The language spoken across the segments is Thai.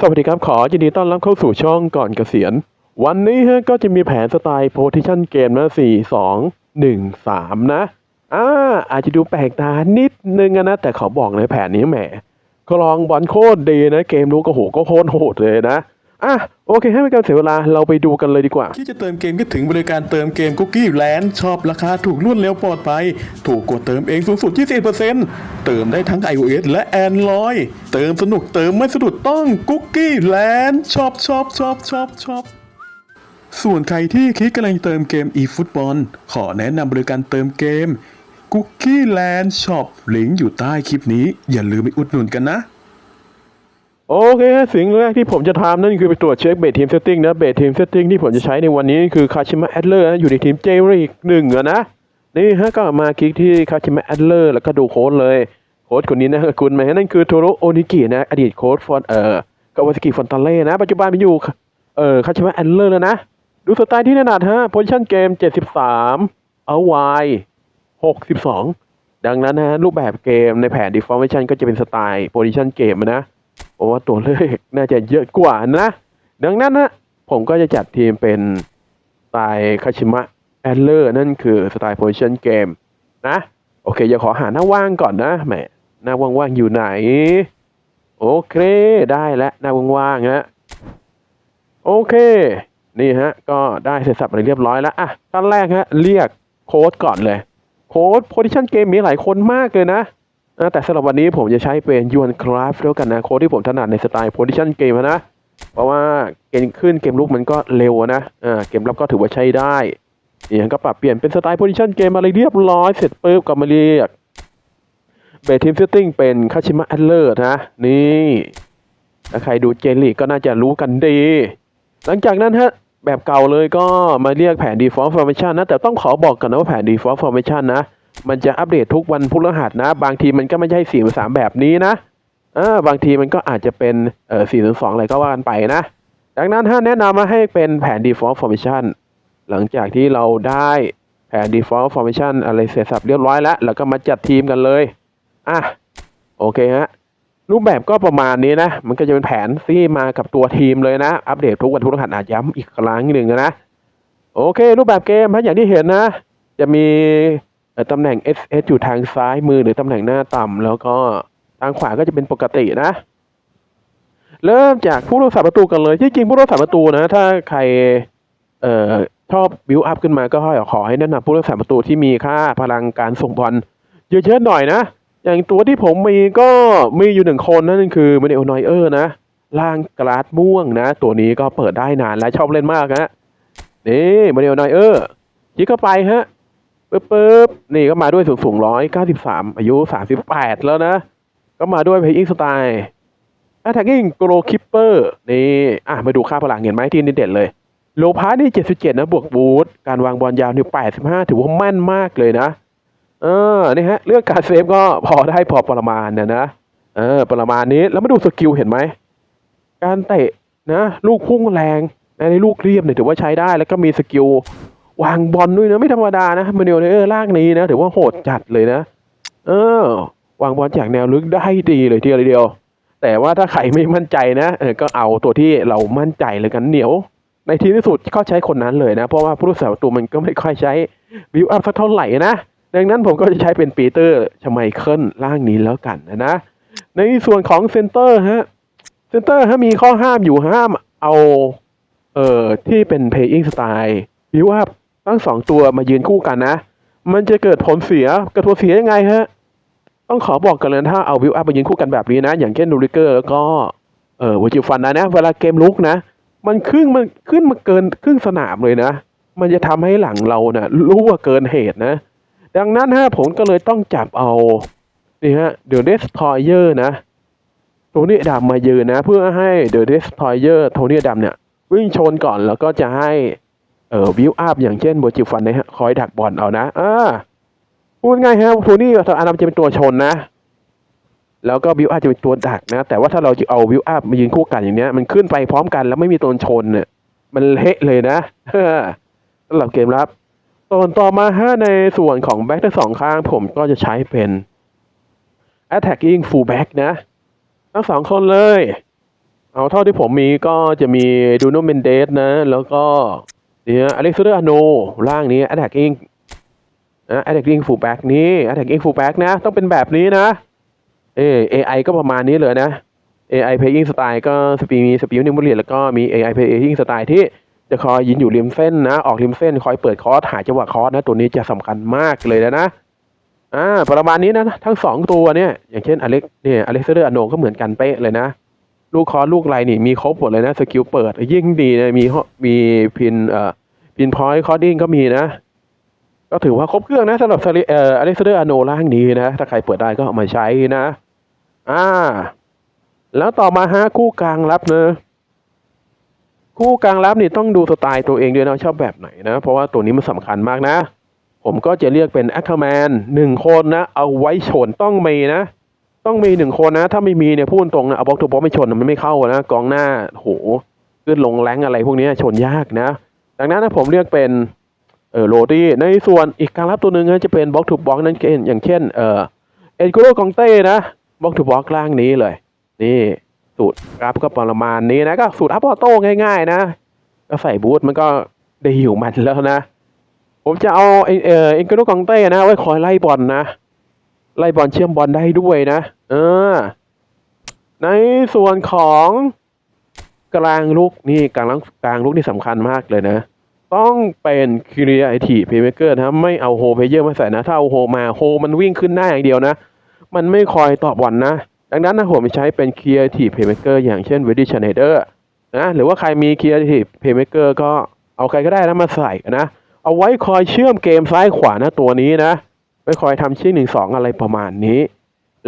สวัสดีครับ ขอยินดีต้อนรับเข้าสู่ช่องก่อนเกษียณ วันนี้ฮะก็จะมีแผนสไตล์โพซิชันเกมนะสี่สองหนึ่งสามนะ อ่า อาจจะดูแปลกตานิดนึงนะ แต่ขอบอกเลยแผนนี้แหมคลองบอลโคตรดีนะ เกมรู้ก็โหก็โคตรโหดเลยนะ อะโอเค ให้ไม่การเสียเวลาเราไปดูกันเลยดีกว่า ที่จะเติมเกมก็ถึงบริการเติมเกมคุกกี้แลนด์ชอบราคาถูกรวดเร็วปลอดภัย ถูกกดเติมเองสูงสุด20%เติมได้ทั้ง iOS และ Android เติมสนุกเติมไม่สะดุดต้องคุกกี้แลนด์ชอบชอบชอบชอบชอบส่วนใครที่คิดกำลังเติมเกม eFootball ขอแนะนำบริการเติมเกม Cookie Land Shop ลิงก์อยู่ใต้คลิปนี้ อย่าลืมไปอุดหนุนกันนะ โอเคฮะสิ่งแรกที่ผมจะทำนั่นคือไปตรวจเช็คเบสทีมเซตติ้งนะเบสทีมเซตติ้งที่ผมจะใช้ในวันนี้คือคาชิมะแอดเลอร์อยู่ในทีมเจริกหนึ่งนะนี่ฮะก็มาคลิกที่คาชิมะแอดเลอร์แล้วก็ดูโค้ดเลยโค้ดคนนี้นะคุณไหมนั่นคือโทโรโอนิกินะ อดีตโค้ดฟอนเอ่อกาวาสกิฟอนตาเล่นะ ปัจจุบันเป็นอยู่เอ่อคาชิมะแอดเลอร์แล้วนะ ดูสไตล์ที่ถนัดฮะโพซิชั่นเกม 73 เอาไว62 ดังนั้นนะฮะรูปแบบเกมในแผน deformation ก็จะเป็นสไตล์ position เกมนะ เพราะว่าตัวเลขน่าจะเยอะกว่านะ ดังนั้นนะผมก็จะจัดทีมเป็นสไตล์คาชิมะแอดเลอร์นั่นคือสไตล์ position เกมนะ โอเคอย่าขอหาหน้าว่างก่อนนะแหมหน้าว่างๆอยู่ไหน โอเคได้แล้วหน้าว่างๆนะโอเค นี่ฮะ ก็ได้เสร็จสับอะไรเรียบร้อยแล้วอะขั้นแรกฮะเรียกโค้ดก่อนเลย โค้ด position เกมมีหลายคนมากเลยนะ แต่สำหรับวันนี้ผมจะใช้เป็นยวนคราฟแล้วกันนะโค้ดที่ผมถนัดในสไตล์โพซิชันเกมนะ เพราะว่าเกมขึ้นเกมลุกมันก็เร็วนะอ่าเกมรับก็ถือว่าใช้ได้นี่ก็ปรับเปลี่ยนเป็นสไตล์โพซิชันเกมอะไรเรียบร้อยเสร็จปุ๊บก็มาเรียกเบสทีมเซตติ้งเป็นคาชิมะแอดเลอร์นะ นี่ถ้าใครดูเจลีก็น่าจะรู้กันดี หลังจากนั้นฮะแบบเก่าเลยก็มาเรียกแผน default formation นะ แต่ต้องขอบอกกันนะว่าแผน default formation นะ มันจะอัปเดตทุกวันพฤหัสนะ บางทีมันก็ไม่ใช่สี่สามแบบนี้นะเออบางทีมันก็อาจจะเป็นเออสี่สองอะไรก็ว่ากันไปนะ ดังนั้นถ้าแนะนำมาให้เป็นแผน default formation หลังจากที่เราได้แผน default formation อะไรเสร็จสับเรียบร้อยแล้ว แล้วก็มาจัดทีมกันเลย อะ โอเคฮะรูปแบบก็ประมาณนี้นะ มันก็จะเป็นแผนที่มากับตัวทีมเลยนะ อัปเดตทุกวันพฤหัสอาจย้ำอีกครั้งหนึ่งนะ โอเค รูปแบบเกมฮะอย่างที่เห็นนะ จะมี ตำแหน่ง SS อยู่ทางซ้ายมือหรือตำแหน่งหน้าต่ำแล้วก็ทางขวาก็จะเป็นปกตินะ เริ่มจากผู้รักษาประตูกันเลยที่จริงผู้รักษาประตูนะ ถ้าใครเอ่อชอบบิวอัพขึ้นมาก็ขอให้แนะนำผู้รักษาประตูที่มีค่าพลังการส่งบอลเยอะๆหน่อยนะ อย่างตัวที่ผมมีก็มีอยู่หนึ่งคนนั่นคือมเนลนอยเออร์นะล่างกราดม่วงนะ ตัวนี้ก็เปิดได้นานและชอบเล่นมากนะนี่มเนลนอยเออร์ยิงเข้าไปฮะ ปึ๊บปึ๊บนี่ก็มาด้วยสูงสูงร้อยเก้าสิบสามอายุสามสิบแปดแล้วนะ ก็มาด้วยเพย์อิงสไตล์ attacking g r o keeper นี่อะมาดูค่าพลังเห็นไหมที่นี่เด่นเลย โลพาร์นี่เจ็ดสิบเจ็ดนะบวกบูทการวางบอลยาวนี่แปดสิบห้าถือว่าแม่นมากเลยนะเออนี่ฮะเรื่องการเซฟก็พอได้พอประมาณนะนะเออประมาณนี้แล้วมาดูสกิลเห็นไหมการเตะนะ ลูกพุ่งแรงในลูกเรียบเนี่ยถือว่าใช้ได้แล้วก็มีสกิล วางบอลด้วยนะไม่ธรรมดานะมาเนลเออร์ล่างนี้นะถือว่าโหดจัดเลยนะ เออ วางบอลจากแนวลึกได้ดีเลยทีเดียว แต่ว่าถ้าใครไม่มั่นใจนะเออก็เอาตัวที่เรามั่นใจเลยกันเหนียว ในที่ที่สุดก็ใช้คนนั้นเลยนะ เพราะว่าผู้รักษาประตูมันก็ไม่ค่อยใช้วิวอัพสักเท่าไหร่นะดังนั้นผมก็จะใช้เป็นปีเตอร์ชไมเคิลล่างนี้แล้วกันนะนะในส่วนของเซนเตอร์ฮะเซนเตอร์ฮะมีข้อห้ามอยู่ห้ามเอาเอ่อที่เป็น playing style วิวอัพ ทั้งสองตัวมายืนคู่กันนะ มันจะเกิดผลเสียเกิดผลเสียยังไงฮะ ต้องขอบอกกันเลยถ้าเอาวิวอัพมายืนคู่กันแบบนี้นะ อย่างเช่นนูริเกอร์แล้วก็เอ่อวจิฟันนะนะเวลาเกมลุกนะ มันขึ้นมันขึ้นมาเกินครึ่งสนามเลยนะ มันจะทำให้หลังเราเนะ่ะรู้ว่าเกินเหตุนะ ดังนั้นฮะผมก็เลยต้องจับเอานี่ฮะ The Destroyer นะโทนี่ดำมายืนนะ เพื่อให้ The Destroyer โทนี่ดำเนี่ย วิ่งชนก่อนแล้วก็จะให้ เอ่อวิวอัพอย่างเช่นโบจิฟันนะฮะคอยดักบอลเอานะอ่าพูดง่ายฮะโทนี่กับอารัมจะเป็นตัวชนนะ แล้วก็วิวอัพจะเป็นตัวดักนะ แต่ว่าถ้าเราจะเอาวิวอัพมายืนคู่กันอย่างเนี้ย มันขึ้นไปพร้อมกันแล้วไม่มีตัวชนเนี่ยมันเละเลยนะสำหรับเกมรับส่วนต่อมาฮะในส่วนของแบ็คทั้งสองข้างผมก็จะใช้เป็น attacking full back นะ ทั้งสองคนเลย เอาเท่าที่ผมมีก็จะมีดูโนเมนเดสนะ แล้วก็ เนี่ยอเล็กซานเดอร์อโนร่างนี้ attacking นะ attacking full back นี้ attacking full back นะ ต้องเป็นแบบนี้นะเออก็ประมาณนี้เลยนะ AI playing style ก็สปีมีสปีนิมเรียแล้วก็มี AI playing style ที่จะคอยยืนอยู่ริมเส้นนะ ออกริมเส้นคอยเปิดคอร์สหาจังหวะคอร์สนะ ตัวนี้จะสำคัญมากเลยนะอ่าประมาณนี้นะ ทั้งสองตัวเนี่ย อย่างเช่นอเล็กเนี่ยอเล็กซานเดอร์อโนก็เหมือนกันเป๊ะเลยนะ ลูกคอร์สลูกไรนี่มีครบหมดเลยนะสกิลเปิด ยิ่งดีนะมีมีพินเอ่อพินพอยต์คอร์ดิ้งก็มีนะ ก็ถือว่าครบเครื่องนะสำหรับเอ่ออเล็กซานเดอร์อโนร่างนี้นะ ถ้าใครเปิดได้ก็เอามาใช้นะ อ่า แล้วต่อมาฮะคู่กลางรับเนอะคู่กลางรับนี่ต้องดูสไตล์ตัวเองด้วยนะชอบแบบไหนนะ เพราะว่าตัวนี้มันสำคัญมากนะ ผมก็จะเรียกเป็นแอคเทอร์แมนหนึ่งคนนะ เอาไว้ชนต้องมีนะ ต้องมีหนึ่งคนนะ ถ้าไม่มีเนี่ยพูดตรงนะเอาบล็อกทูบล็อกไม่ชนมันไม่เข้านะกองหน้าโหขึ้นลงแรงอะไรพวกนี้ชนยากนะดังนั้นนะผมเรียกเป็นเออโรดี้ในส่วนอีกการรับตัวหนึ่งนะจะเป็นบล็อกทูบล็อกนั่นเองอย่างเช่นเออเอ็นโกโรกองเต้นะบล็อกทูบล็อกล่างนี้เลย นี่สูตรราฟก็ประมาณนี้นะก็สูตรอัพออโต้ง่าย ๆ นะ ก็ใส่บูทมันก็ได้หิวมันแล้วนะ ผมจะเอาเออเอ็นโกโรกองเต้นะไว้คอยไล่บอลนะ ไล่บอลเชื่อมบอลได้ด้วยนะ เออ ในส่วนของกลางลุกนี่กลางกลางลุกนี่สำคัญมากเลยนะ ต้องเป็นค r e a t i v e playmaker นะไม่เอาโฮเพเยอร์มาใส่นะ ถ้าเอาโฮมาโฮมันวิ่งขึ้นหน้าอย่างเดียวนะ มันไม่คอยตอบบอลนะ ดังนั้นนะผมใช้เป็น creative playmaker อย่างเช่น w e d d y Schneider นะหรือว่าใครมี creative playmaker ก็เอาใครก็ได้นะมาใส่นะ เอาไว้คอยเชื่อมเกมซ้ายขวานะตัวนี้นะ ไว้คอยทำชิ้นหนึ่งสองอะไรประมาณนี้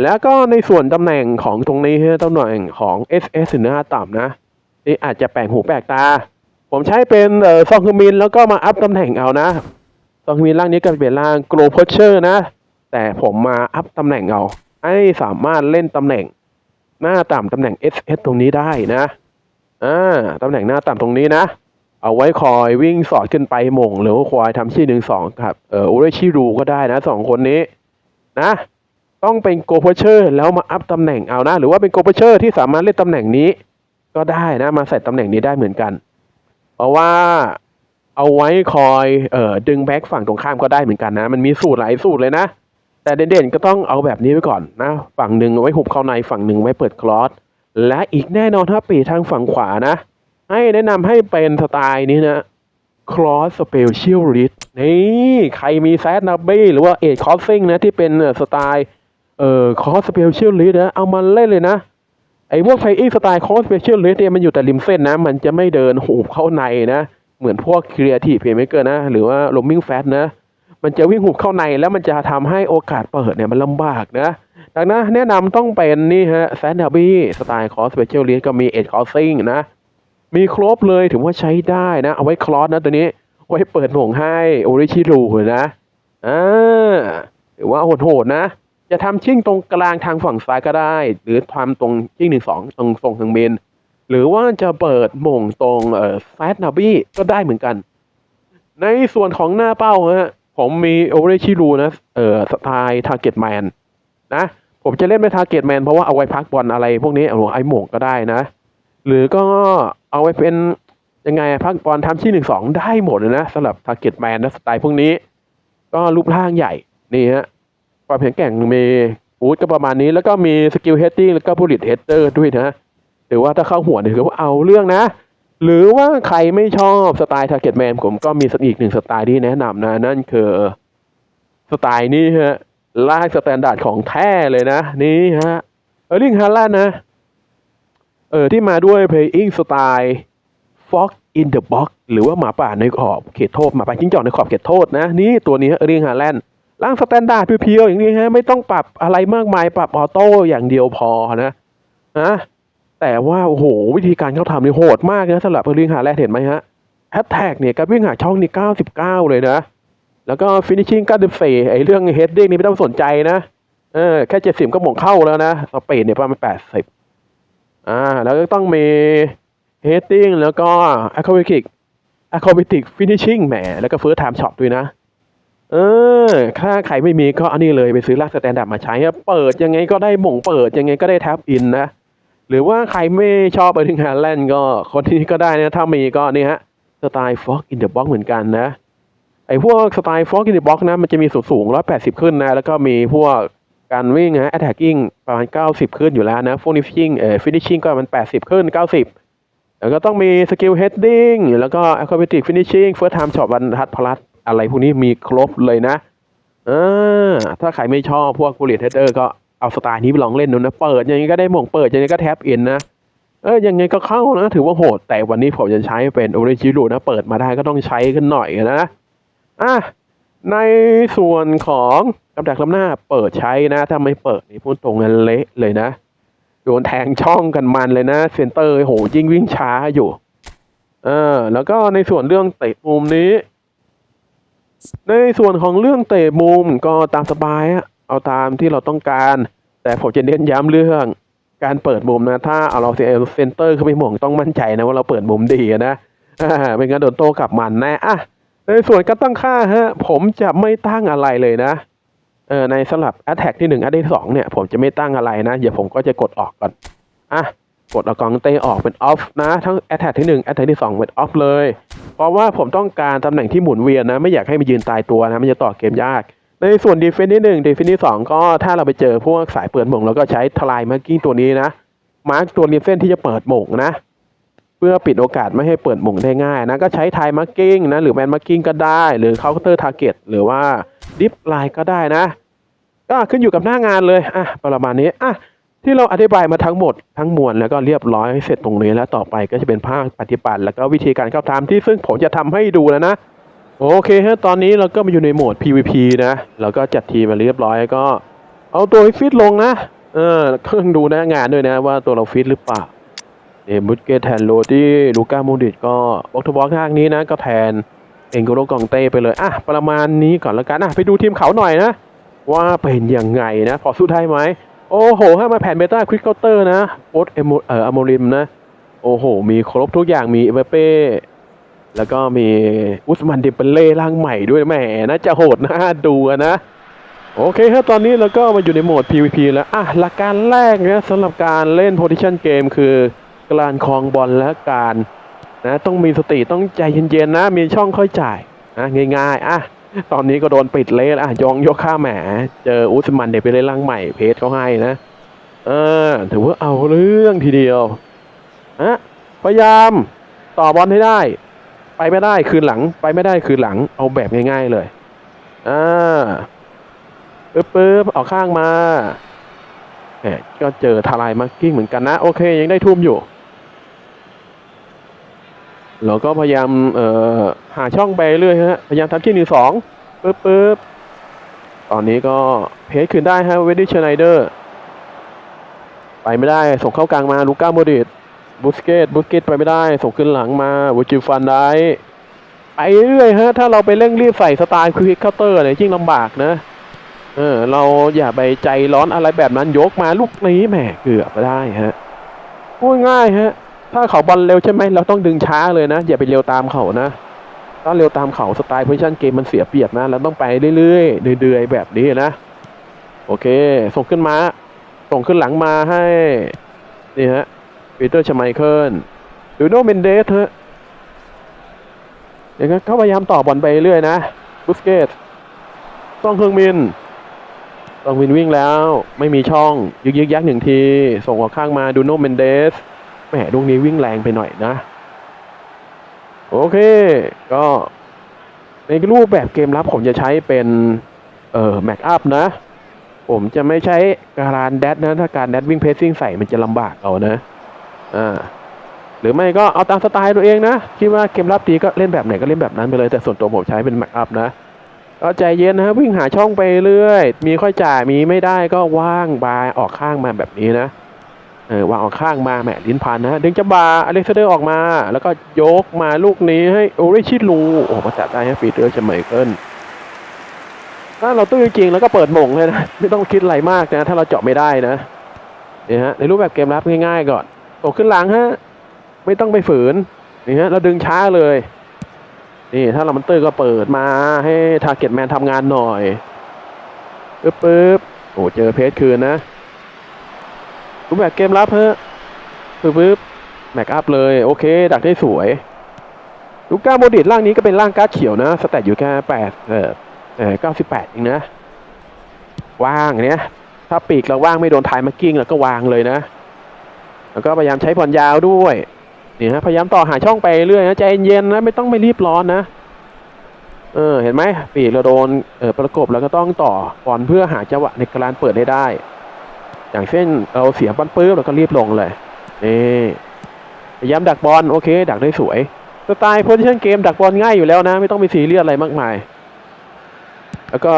แล้วก็ในส่วนตำแหน่งของตรงนี้ฮะตำแหน่งของ SS หน้าต่ำนะนี่อาจจะแปลกหูแปลกตา ผมใช้เป็นซองฮึมินแล้วก็มาอัพตำแหน่งเอานะซองฮึมินร่างนี้ก็เป็นร่างโกลโพเชอร์นะ แต่ผมมาอัพตำแหน่งเอาให้สามารถเล่นตำแหน่งหน้าต่ำตำแหน่ง SS ตรงนี้ได้นะอ่าตำแหน่งหน้าต่ำตรงนี้นะ เอาไว้คอยวิ่งสอดขึ้นไปหม่ง หรือว่าคอยทำชี้หนึ่งสองครับเออโอเรชิรูก็ได้นะสองคนนี้นะ ต้องเป็นโกโพเชอร์แล้วมาอัพตำแหน่งเอานะ หรือว่าเป็นโกโพเชอร์ที่สามารถเล่นตำแหน่งนี้ ก็ได้นะมาใส่ตำแหน่งนี้ได้เหมือนกัน เพราะว่าเอาไว้คอยเอ่อดึงแบ็กฝั่งตรงข้ามก็ได้เหมือนกันนะ มันมีสูตรหลายสูตรเลยนะ แต่เด่นๆก็ต้องเอาแบบนี้ไว้ก่อนนะ ฝั่งหนึ่งไว้หุบเข้าในฝั่งหนึ่งไว้เปิดคลอสและอีกแน่นอนถ้าปีทางฝั่งขวานะ ให้แนะนำให้เป็นสไตล์นี้นะ cross specialist นี่ใครมีแซดนาบี้หรือว่าเอ็ดคอสซิงนะ ที่เป็นสไตล์เอ่อ cross specialist นะ เอามาเล่นเลยนะไอ้พวก playing สไตล์ cross specialist เนี่ยมันอยู่แต่ริมเส้นนะ มันจะไม่เดินหูบเข้าในนะ เหมือนพวก creative playmaker นะ หรือว่า roaming fast นะ มันจะวิ่งหุบเข้าในแล้วมันจะทำให้โอกาสเปิดเนี่ยมันลำบากนะ ดังนั้นแนะนำต้องเป็นนี่ฮะแซนนาบี้สไตล์ cross specialist ก็มีเอ็ดคอสซิงนะ มีครบเลยถือว่าใช้ได้นะ เอาไว้คลอสนะตัวนี้ ไว้เปิดห่วงให้โอริชิรูนะอ่าถือว่าโหดๆนะ จะทำชิ่งตรงกลางทางฝั่งซ้ายก็ได้ หรือทำตรงชิ่งหนึ่งสองตรงทรงทางเมน หรือว่าจะเปิดหม่งตรงเอ่อแฟตนาบี้ก็ได้เหมือนกัน ในส่วนของหน้าเป้าฮะผมมีโอเรชิรูนะ เอ่อสไตล์ทาร์เก็ตแมนนะ ผมจะเล่นเป็นทาร์เก็ตแมนเพราะว่าเอาไว้พักบอลอะไรพวกนี้เอาไอ้หม่งก็ได้นะ หรือก็เอาไว้เป็นยังไงพักบอลทำที่หนึ่งสองได้หมดเลยนะสำหรับทาร์เก็ตแมนนะสไตล์พวกนี้ ก็รูปร่างใหญ่นี่ฮะความแข็งแกร่งมีอูดก็ประมาณนี้ แล้วก็มีสกิลเฮดดิ้งแล้วก็บูลิตเฮดเตอร์ด้วยนะหรือว่าถ้าเข้าหัวเนี่ยถือว่าเอาเรื่องนะ หรือว่าใครไม่ชอบสไตล์ทาร์เก็ตแมนผมก็มีอีกหนึ่งสไตล์ที่แนะนำนะ นั่นคือสไตล์นี้ฮะลากสแตนดาร์ดของแท้เลยนะ นี่ฮะเออร์ลิงฮาแลนนะ เออที่มาด้วย playing style fox in the box หรือว่าหมาป่าในขอบเขตโทษหมาป่าจิ้งจอกในขอบเขตโทษนะ นี่ตัวนี้เร์ลิงฮาแลนด์ร่างสแตนดาร์ดเพียวๆอย่างนี้ฮะไม่ต้องปรับอะไรมากมายปรับออโต้อย่างเดียวพอนะนะแต่ว่า โอ้โห วิธีการเขาทำนี่โหดมากนะสำหรับเร์ลิงฮาแลนด์เห็นไหมฮะแอตแท็กเนี่ยการวิ่งหาช่องนี่ 99 เลยนะ แล้วก็ finishing 94ไอ้เรื่อง heading นี่ไม่ต้องสนใจนะเออแค่ 70 ก็หม่งเข้าแล้วนะเอาเปรตเนี่ยประมาณ80 อ่าแล้วก็ต้องมี heading แล้วก็ acrobatic acrobatic finishing แหมแล้วก็ first time shot ด้วยนะ เออ ถ้าใครไม่มีก็อันนี้เลยไปซื้อลากสแตนดาร์ดมาใช้อะเปิดยังไงก็ได้หม่งเปิดยังไงก็ได้แท็บอินนะ หรือว่าใครไม่ชอบไปถึงฮาแลนด์ก็คนที่ก็ได้นะ ถ้ามีก็นี่ฮะสไตล์ฟ็อกอินเดอะบ็อกเหมือนกันนะไอ้พวกสไตล์ฟ็อกอินเดอะบ็อกนะมันจะมีสูงสูงร้อยแปดสิบขึ้นนะ แล้วก็มีพวก การวิ่งนะ attacking ประมาณเก้าสิบขึ้นอยู่แล้วนะ finishing เอ่อ finishing ก็มันแปดสิบขึ้นเก้าสิบแล้วก็ต้องมีสกิล heading แล้วก็ acrobatic finishing first time shot วันทัดพลัสอะไรพวกนี้มีครบเลยนะอ่าถ้าใครไม่ชอบพวกบูเลตเฮดเดอร์ก็เอาสไตล์นี้ไปลองเล่นดูนะ เปิดยังไงก็ได้หมงเปิดยังไงก็แท็บอินนะเออยังไงก็เข้านะ ถือว่าโหด แต่วันนี้ผมจะใช้เป็นโอเรจิรูนะ เปิดมาได้ก็ต้องใช้กันหน่อยนะอะในส่วนของ กำดักลำหน้าเปิดใช้นะ ถ้าไม่เปิดนี่พูดตรงกันเละเลยนะ โดนแทงช่องกันมันเลยนะเซนเตอร์โหยิ่งวิ่งช้าอยู่เออแล้วก็ในส่วนเรื่องเตะมุมนี้ ในส่วนของเรื่องเตะมุมก็ตามสบายอะเอาตามที่เราต้องการ แต่ผมจะเน้นย้ำเรื่องการเปิดมุมนะ ถ้าเอาเราเซนเตอร์เข้าไปหม่งต้องมั่นใจนะว่าเราเปิดมุมดีอะนะไม่งั้นโดนโต้กลับมันแน่อะในส่วนการตั้งค่าฮะ ผมจะไม่ตั้งอะไรเลยนะ เออในสำหรับ Attack ที่หนึ่ง Attack ที่สองเนี่ย ผมจะไม่ตั้งอะไรนะ เดี๋ยวผมก็จะกดออกก่อน อะ กดเอากองเตะออกเป็น off นะ ทั้ง Attack ที่หนึ่ง Attack ที่สองเป็น off เลย เพราะว่าผมต้องการตำแหน่งที่หมุนเวียนนะ ไม่อยากให้มันยืนตายตัวนะ มันจะต่อเกมยาก ในส่วนดีเฟนที่หนึ่งดีเฟนที่สองก็ถ้าเราไปเจอพวกสายเปิดหม่งเราก็ใช้ทลายมาร์กิ้งตัวนี้นะ มาร์กตัวริมเส้นที่จะเปิดหม่งนะ เพื่อปิดโอกาสไม่ให้เปิดหม่งได้ง่ายนะ ก็ใช้ทายมาร์กิ้งนะ หรือแมนมาร์กิ้งก็ได้ หรือเคาน์เตอร์ทาร์เก็ตหรือว่า ดิฟไลน์ก็ได้นะ ก็ขึ้นอยู่กับหน้างานเลยอะประมาณนี้อะที่เราอธิบายมาทั้งหมดทั้งมวลแล้วก็เรียบร้อยเสร็จตรงนี้แล้วต่อไปก็จะเป็นภาคปฏิบัติ แล้วก็วิธีการเข้าทำที่ซึ่งผมจะทำให้ดูแล้วนะ โอเคฮะตอนนี้เราก็มาอยู่ในโหมด PVP นะเราก็จัดทีมมาเรียบร้อยก็ เอาตัวฟิตลงนะเออก็ต้องดูหน้างานด้วยนะว่าตัวเราฟิตหรือเปล่าเอบุตเกตแทนโรดี้ลูก้าโมดิตก็บล็อกทบล็อกทางนี้นะก็แทน องโกโรกองเต้ไปเลยอะประมาณนี้ก่อนแล้วกันอะไปดูทีมเขาหน่อยนะ ว่าเป็นยังไงนะ พอสู้ได้ไหมโอ้โหถ้ามาแผ่นเบต้าควิกเคาน์เตอร์นะโอ๊ตเอโมเอ่ออโมริมนะ โอ้โห มีครบทุกอย่างมีเอเวเป้แล้วก็มีอุสมันเดเปเล่ร่างใหม่ด้วยแหมน่าจะโหดนะดูนะ โอเคครับตอนนี้เราก็มาอยู่ในโหมด PVP แล้วอะหลักการแรกนะสำหรับการเล่น position game คือการคลองบอลและการ นะต้องมีสติต้องใจเย็นๆนะ มีช่องค่อยจ่ายนะง่ายๆอะตอนนี้ก็โดนปิดเละแล้วอะยองยกข้าแหม เจออุสมันเดมเปเล่ร่างใหม่เพจเขาให้นะเออถือว่าเอาเรื่องทีเดียวอะพยายามต่อบอลให้ได้ ไปไม่ได้คืนหลัง ไปไม่ได้คืนหลัง เอาแบบง่าย ๆเลยอ่าปึ๊บปึ๊บออกข้างมาแหมก็เจอทลายมาร์กิ้งเหมือนกันนะ โอเค ยังได้ทุ่มอยู่ เราก็พยายามเอ่อหาช่องไปเรื่อยฮะพยายามทำที่หนึ่งสองปึ๊บปึ๊บตอนนี้ก็เพจคืนได้ฮะเวดดี้เชนไนเดอร์ไปไม่ได้ส่งเข้ากลางมาลูก้าโมดิตบุสเกตบุสเกตไปไม่ได้ ส่งขึ้นหลังมาวูจิฟันได้ไปเรื่อยฮะถ้าเราไปเร่งรีบใส่สไตล์ควิกเคาน์เตอร์เนี่ยยิ่งลำบากนะเออเราอย่าไปใจร้อนอะไรแบบนั้นยกมาลูกนี้แหมเกือบไปได้ฮะพูดง่ายฮะ ถ้าเขาบอลเร็วใช่ไหมเราต้องดึงช้าเลยนะอย่าไปเร็วตามเขานะถ้าเร็วตามเขาสไตล์โพซิชันเกมมันเสียเปรียบนะเราต้องไปเรื่อยๆเดือยๆแบบนี้นะโอเค ส่งขึ้นมา ส่งขึ้นหลังมาให้นี่ฮะปีเตอร์ชไมเคิลดูโนเมนเดสฮะอย่างนั้นเขาพยายามต่อบอลไปเรื่อยนะบุสเกตต้องเครื่องมินต้องวินวิ่งแล้ว ไม่มีช่อง ยึกยึกยักหนึ่งที ส่งออกข้างมาดูโนเมนเดส มลูกนี้วิ่งแรงไปหน่อยนะ โอเค ก็ในรูปแบบเกมรับผมจะใช้เป็นเอ่อแม็กอัพนะ ผมจะไม่ใช้การแดดนะ ถ้าการแดดวิ่งเพสซิ่งใส่มันจะลำบากเอานะอ่าหรือไม่ก็เอาตามสไตล์ตัวเองนะคิดว่าเกมรับดีก็เล่นแบบไหนก็เล่นแบบนั้นไปเลย แต่ส่วนตัวผมใช้เป็นแม็กอัพนะก็ใจเย็นนะวิ่งหาช่องไปเรื่อย มีค่อยจ่ายมีไม่ได้ก็ว่างบายออกข้างมาแบบนี้นะ เออวางออกข้างมาแหมลิ้นพันนะดึงจะบบาอเล็กซานเดอร์ออกมา แล้วก็ยกมาลูกนี้ให้โอริชิลูโอ้มาจัดได้ให้ฟีเตอร์จะไมเคิลถ้าเราตื้อจริงๆแล้วก็เปิดหม่งเลยนะไม่ต้องคิดอะไรมากนะ ถ้าเราเจาะไม่ได้นะนี่ฮะในรูปแบบเกมรับง่ายๆก่อนตกขึ้นหลังฮะไม่ต้องไปฝืนนี่ฮะเราดึงช้าเลยนี่ถ้าเรามันตื้อก็เปิดมาให้ทาร์เก็ตแมนทำงานหน่อยปึ๊บปึ๊บโอ้เจอเพจคืนนะ รูปแบบเกมรับฮะปึ๊บปึ๊บแม็กอัพเลยโอเค ดักได้สวยลูก้าโมดริดร่างนี้ก็เป็นร่างก้าเขียวนะสแตทอยู่แค่แปดเออเออเก้าสิบแปดเองนะว่างเนี้ยถ้าปีกเราว่างไม่โดนทายมากิ้งเราก็วางเลยนะ แล้วก็พยายามใช้ผ่อนยาวด้วยนี่ฮะพยายามต่อหาช่องไปเรื่อยนะใจเย็นนะไม่ต้องไม่รีบร้อนนะเออเห็นไหมปีกเราโดนเออประกบแล้วก็ต้องต่อบอลเพื่อหาจังหวะในการเปิดให้ได้ อย่างเช่นเราเสียบอลปื้บเราก็รีบลงเลยนี่พยายามดักบอลโอเค ดักได้สวยสไตล์โพซิชันเกมดักบอลง่ายอยู่แล้วนะ ไม่ต้องไปซีเรียสอะไรมากมาย แล้วก็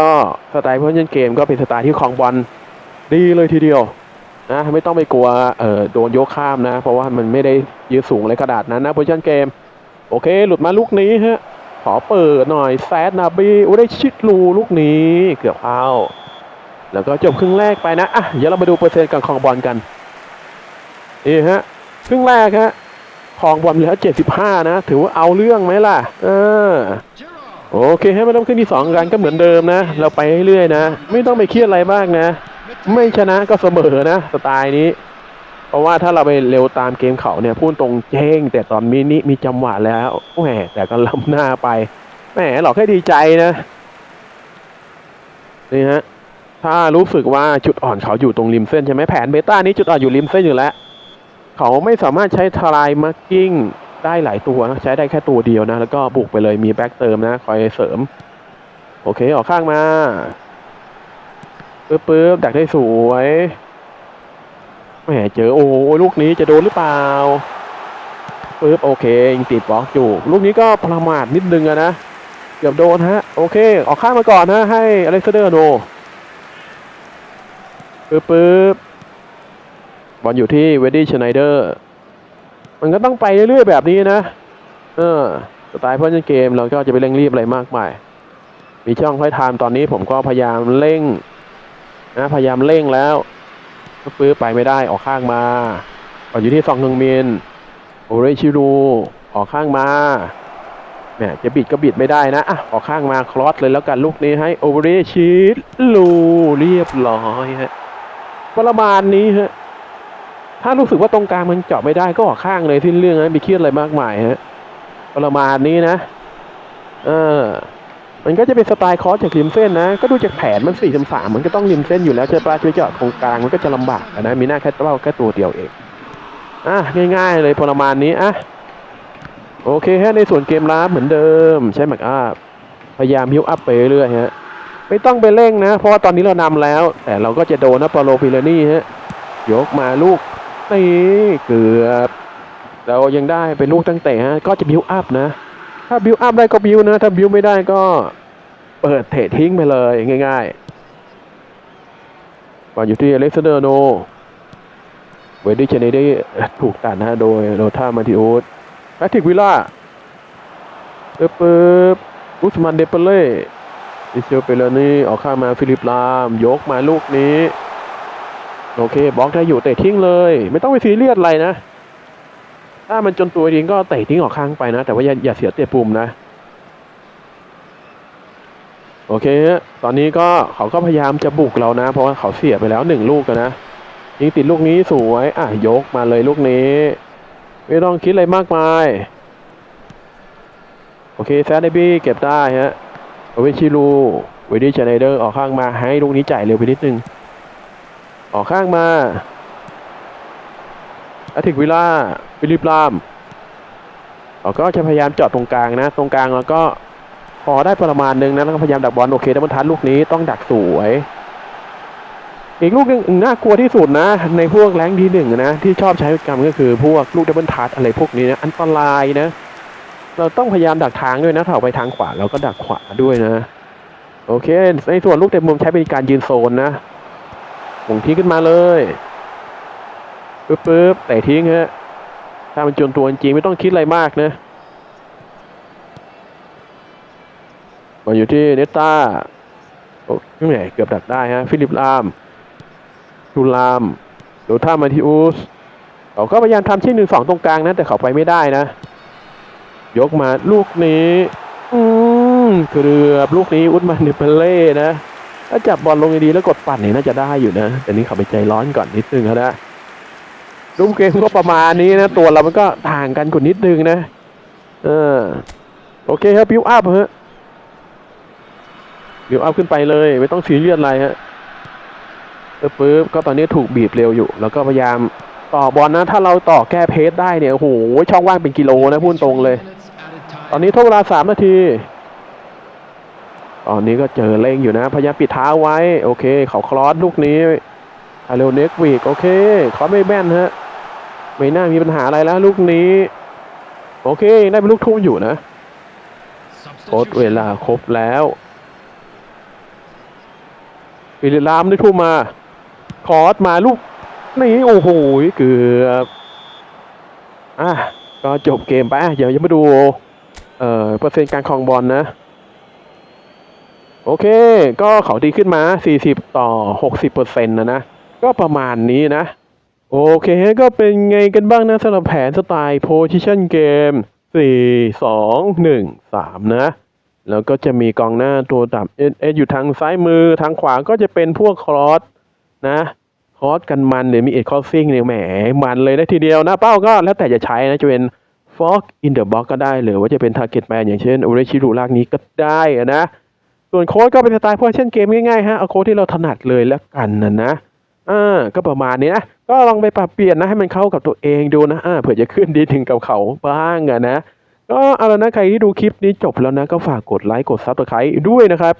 สไตล์โพซิชันเกมก็เป็นสไตล์ที่ครองบอลดีเลยทีเดียวนะไม่ต้องไปกลัวเอ่อโดนโยกข้ามนะ เพราะว่ามันไม่ได้ยืดสูงเลยขนาดนั้นนะโพซิชันเกม โอเค หลุดมาลูกนี้ฮะขอเปิดหน่อยแซดนาบีโอ้ได้ชิดรูลูกนี้เกือบเข้า แล้วก็จบครึ่งแรกไปนะอะเดี๋ยวเรามาดูเปอร์เซ็นต์การครองบอลกันนี่ฮะครึ่งแรกฮะครองบอลเหลือ75 นะ ถือว่าเอาเรื่องไหมล่ะเออโอเคให้มาเริ่มขึ้นที่2กันก็เหมือนเดิมนะ เราไปเรื่อยๆนะ ไม่ต้องไปเครียดอะไรมากนะ ไม่ชนะก็เสมอนะสไตล์นี้ เพราะว่าถ้าเราไปเร็วตามเกมเขาเนี่ยพูดตรงเจ้ง แต่ตอนมินิมีจังหวะแล้วแหมแต่ก็ล้ำหน้าไปแหมหลอกให้ดีใจนะนี่ฮะ ถ้ารู้สึกว่าจุดอ่อนเขาอยู่ตรงริมเส้นใช่ไหมแผนเบต้านี้จุดอ่อนอยู่ริมเส้นอยู่แล้ว เขาไม่สามารถใช้ทลายมาร์กิ้งได้หลายตัวนะใช้ได้แค่ตัวเดียวนะ แล้วก็บุกไปเลยมีแบ็กเติมนะ คอยเสริม โอเค ออกข้างมาปึ๊บปึ๊บดักได้สวยแหมเจอโอ้โหลูกนี้จะโดนหรือเปล่าปึ๊บโอเคยังติดบล็อกอยู่ลูกนี้ก็ประมาทนิดนึงอะนะเกือบโดนฮะ โอเค ออกข้างมาก่อนนะ ให้อเล็กซานเดอร์โน ปึ๊บปึ๊บบอลอยู่ที่เวดดี้ชไนเดอร์ มันก็ต้องไปเรื่อยๆแบบนี้นะ เออสไตล์เพื่อนเกมเราก็จะไปเร่งรีบอะไรมากมาย มีช่องค่อยทามตอนนี้ผมก็พยายามเร่งนะพยายามเร่งแล้วปึ๊บปึ๊บไปไม่ได้ออกข้างมาบอลอยู่ที่ซองฮึงมินโอเรชิรูออกข้างมาเนี่ยจะบิดก็บิดไม่ได้นะอะออกข้างมาคลอสเลยแล้วกันลูกนี้ให้โอเรชิรูเรียบร้อยฮะ ประมาณนี้ฮะถ้ารู้สึกว่าตรงกลางมันเจาะไม่ได้ก็ออกข้างเลยที่เรื่องนะมีเครียดอะไรมากมายฮะประมาณนี้นะเออมันก็จะเป็นสไตล์คอสจากริมเส้นนะ ก็ดูจากแผนมันสี่สามมันก็ต้องริมเส้นอยู่แล้วใช่ปะช่วยเจาะตรงกลางมันก็จะลำบากนะ มีหน้าแค่เป้าแค่ตัวเดียวเอง อะง่าย ๆ เลยประมาณนี้อะโอเคฮะในส่วนเกมรับเหมือนเดิม ใช้แม็กอัพพยายามฮิวอัพไปเรื่อยฮะ ไม่ต้องไปเร่งนะ เพราะว่าตอนนี้เรานำแล้ว แต่เราก็จะโดนนะปาโลปิเลนี่ฮะยกมาลูกนี่เกือบเรายังได้เป็นลูกตั้งแต่ฮะก็จะบิวอัพนะ ถ้าบิวอัพได้ก็บิวนะ ถ้าบิวไม่ได้ก็เปิดเททิ้งไปเลยง่ายๆบอลอยู่ที่อเล็กซานเดอร์โนเวดดี้เชเนได้ถูกตัดนะโดยโรธามาติโอสแพทริกวิลล่าปึ๊บปึ๊บอุสมันเดเปเล่ ดิเซลเปเลนี่ออกข้างมาฟิลิปลาม ยกมาลูกนี้ โอเคบล็อกได้อยู่เตะทิ้งเลย ไม่ต้องไปซีเรียสอะไรนะ ถ้ามันจนตัวจริงก็เตะทิ้งออกข้างไปนะ แต่ว่าอย่าอย่าเสียเตะปุ่มนะ โอเคฮะตอนนี้ก็เขาก็พยายามจะบุกเรานะ เพราะว่าเขาเสียไปแล้วหนึ่งลูกอะนะยิงติดลูกนี้สวยอะยกมาเลยลูกนี้ ไม่ต้องคิดอะไรมากมาย โอเคแซดเดบี้เก็บได้ฮะ เวชิรูเวดี้ชไนเดอร์ออกข้างมาให้ลูกนี้จ่ายเร็วไปนิดนึง ออกข้างมาอาทิกวิล่าฟิลิปลามเราก็จะพยายามเจาะตรงกลางนะ ตรงกลางแล้วก็พอได้ประมาณนึงนะแล้วก็พยายามดักบอลโอเคดับบิลทัชลูกนี้ต้องดักสวย อีกลูกหนึงน่ากลัวที่สุดนะ ในพวกแรงดีหนึ่งนะ ที่ชอบใช้กรรมก็คือพวกลูกดับเบิลทัชอะไรพวกนี้นะอันตรายนะ เราต้องพยายามดักทางด้วยนะถ้าเราไปทางขวาเราก็ดักขวาด้วยนะ โอเค ในส่วนลูกเต็มมุมใช้เป็นการยืนโซนนะหม่งทิ้งขึ้นมาเลยปึ๊บปึ๊บแต่ทิ้งฮะถ้ามันจนตัวจริงไม่ต้องคิดอะไรมากนะมาอยู่ที่เนต้าโอ้ยแหมเกือบดักได้ฮะ ฟิลิปลามดูลามดูท่ามาทิอุสเขาก็พยายามทำชิ้นหนึ่งสองตรงกลางนะแต่เขาไปไม่ได้นะ ยกมาลูกนี้ อืมเกือบลูกนี้อุดมันเนเปเล่นะถ้าจับบอลลงดีๆแล้วกดปั่นนี่น่าจะได้อยู่นะ แต่นี่เขาไปใจร้อนก่อนนิดนึงนะรูปเกมก็ประมาณนี้นะ ตัวเรามันก็ต่างกันกว่านิดนึงนะ เออ โอเคครับบิวอัพฮะบิวอัพขึ้นไปเลย ไม่ต้องซีเรียสอะไรฮะปึ๊บปึ๊บก็ตอนนี้ถูกบีบเร็วอยู่ แล้วก็พยายามต่อบอลนะ ถ้าเราต่อแก้เพจได้เนี่ยโอ้โหช่องว่างเป็นกิโลนะพูดตรงเลย ตอนนี้ทดเวลาสามนาทีตอนนี้ก็เจอเร่งอยู่นะ พยายามปิดเท้าไว้ โอเค เขาคลอสลูกนี้อาเรลเน็กวีกโอเคเขาไม่แม่นฮะ ไม่น่ามีปัญหาอะไรแล้ว ลูกนี้ โอเค ได้เป็นลูกทุ่มอยู่นะทดเวลาครบแล้วปิริลามได้ทุ่มมา คอสมาลูกนี่โอ้โหเกือบอะก็จบเกมไปะเดี๋ยวจะมาดู เอ่อเปอร์เซ็นต์การครองบอลนะ โอเค ก็เขาดีขึ้นมา 40 ต่อ 60เปอร์เซ็นต์นะนะ ก็ประมาณนี้นะ โอเคก็เป็นไงกันบ้างนะสำหรับแผนสไตล์ position game 4 2 1 3 นะ แล้วก็จะมีกองหน้าตัวต่ำเอเออยู่ทางซ้ายมือทางขวาก็จะเป็นพวกครอสนะคอสกันมันหรือมีเอ็ดคอสซิ่งเนี่ยแหมมันเลยนะทีเดียวนะเป้าก็แล้วแต่จะใช้นะจะเป็น ฟอกอินเดอะบ็อกก็ได้หรือว่าจะเป็นทาร์เก็ตแมนอย่างเช่นโอเรชิรุลากนี้ก็ได้นะ ส่วนโค้ดก็เป็นสไตล์พวกเช่นเกมง่ายๆฮะเอาโค้ดที่เราถนัดเลยแล้วกันนะนะอ่าก็ประมาณนี้นะ ก็ลองไปปรับเปลี่ยนนะให้มันเข้ากับตัวเองดูนะอ่าเผื่อจะขึ้นดีถึงกับเขาบ้างอะนะก็เอาละนะใครที่ดูคลิปนี้จบแล้วนะก็ฝากกดไลค์กดซับสไครต์ด้วยนะครับ